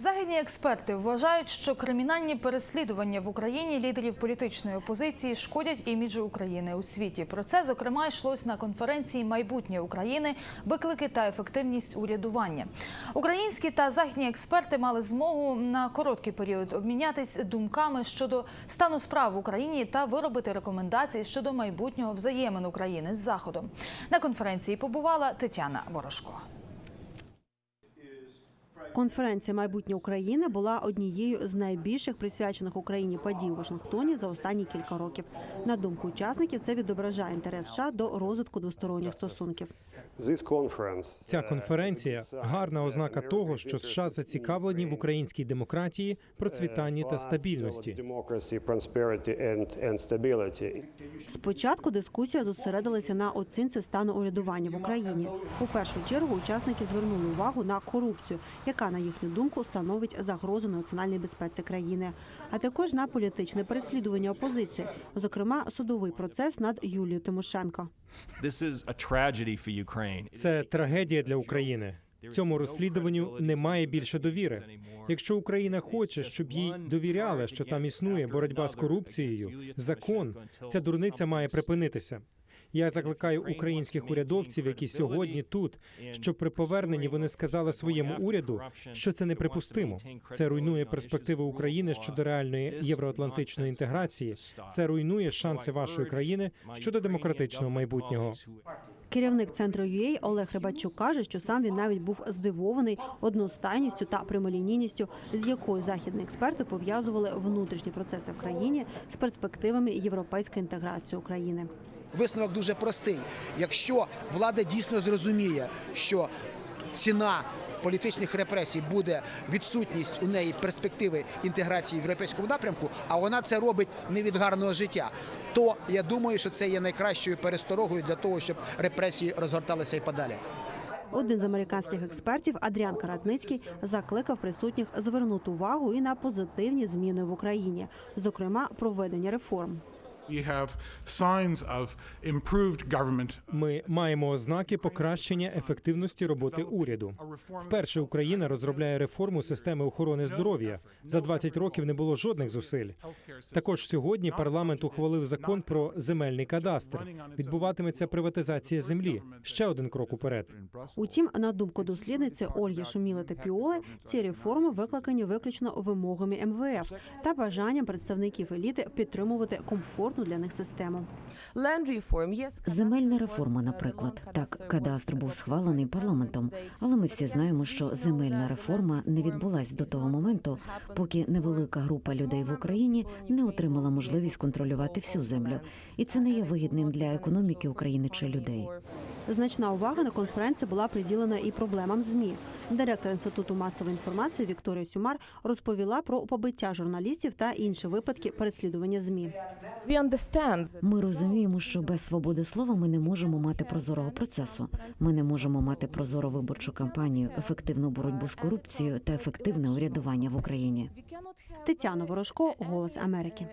Західні експерти вважають, що кримінальні переслідування в Україні лідерів політичної опозиції шкодять іміджу України у світі. Про це зокрема йшлось на конференції Майбутнє України, виклики та ефективність урядування. Українські та західні експерти мали змогу на короткий період обмінятись думками щодо стану справ в Україні та виробити рекомендації щодо майбутнього взаємин України з Заходом. На конференції побувала Тетяна Ворожко. Конференція майбутнє України була однією з найбільших присвячених Україні подій у Вашингтоні за останні кілька років. На думку учасників, це відображає інтерес США до розвитку двосторонніх стосунків. Ця конференція гарна ознака того, що США зацікавлені в українській демократії, процвітанні та стабільності. Спочатку дискусія зосередилася на оцінці стану урядування в Україні. У першу чергу учасники звернули увагу на корупцію, яка, на їхню думку, становить загрозу національній безпеці країни, а також на політичне переслідування опозиції, зокрема судовий процес над Юлією Тимошенко. Це трагедія для України. Цьому розслідуванню немає більше довіри. Якщо Україна хоче, щоб їй довіряли, що там існує боротьба з корупцією, закон, ця дурниця має припинитися. Я закликаю українських урядовців, які сьогодні тут, щоб при поверненні вони сказали своєму уряду, що це неприпустимо. Це руйнує перспективи України щодо реальної євроатлантичної інтеграції. Це руйнує шанси вашої країни щодо демократичного майбутнього. Керівник центру UA Олег Рибачук каже, що сам він навіть був здивований одностайністю та прямолінійністю, з якою західні експерти пов'язували внутрішні процеси в країні з перспективами європейської інтеграції України. Висновок дуже простий. Якщо влада дійсно зрозуміє, що ціна політичних репресій буде відсутність у неї перспективи інтеграції в європейському напрямку, а вона це робить не від гарного життя, то я думаю, що це є найкращою пересторогою для того, щоб репресії розгорталися і подалі. Один з американських експертів Адріан Каратницький закликав присутніх звернути увагу і на позитивні зміни в Україні, зокрема проведення реформ. We have signs of improved government. Ми маємо ознаки покращення ефективності роботи уряду. Вперше Україна розробляє реформу системи охорони здоров'я. За 20 років не було жодних зусиль. Також сьогодні парламент ухвалив закон про земельний кадастр. Відбуватиметься приватизація землі. Ще один крок уперед. Утім, на думку дослідниці Ольги Шуміли та Піоли, ці реформи викликані виключно вимогами МВФ та бажанням представників еліти підтримувати комфортну для них систему. Земельна реформа, наприклад, так кадастр був схвалений парламентом, але ми всі знаємо, що земельна реформа не відбулась до того моменту, поки невелика група людей в Україні не отримала можливість контролювати всю землю, і це не є вигідним для економіки України чи людей. Значна увага на конференції була приділена і проблемам змі. Директор інституту масової інформації Вікторія Сюмар розповіла про побиття журналістів та інші випадки переслідування змі. Ми розуміємо, що без свободи слова ми не можемо мати прозорого процесу. Ми не можемо мати прозору виборчу кампанію, ефективну боротьбу з корупцією та ефективне урядування в Україні. Тетяна Ворожко, Голос Америки.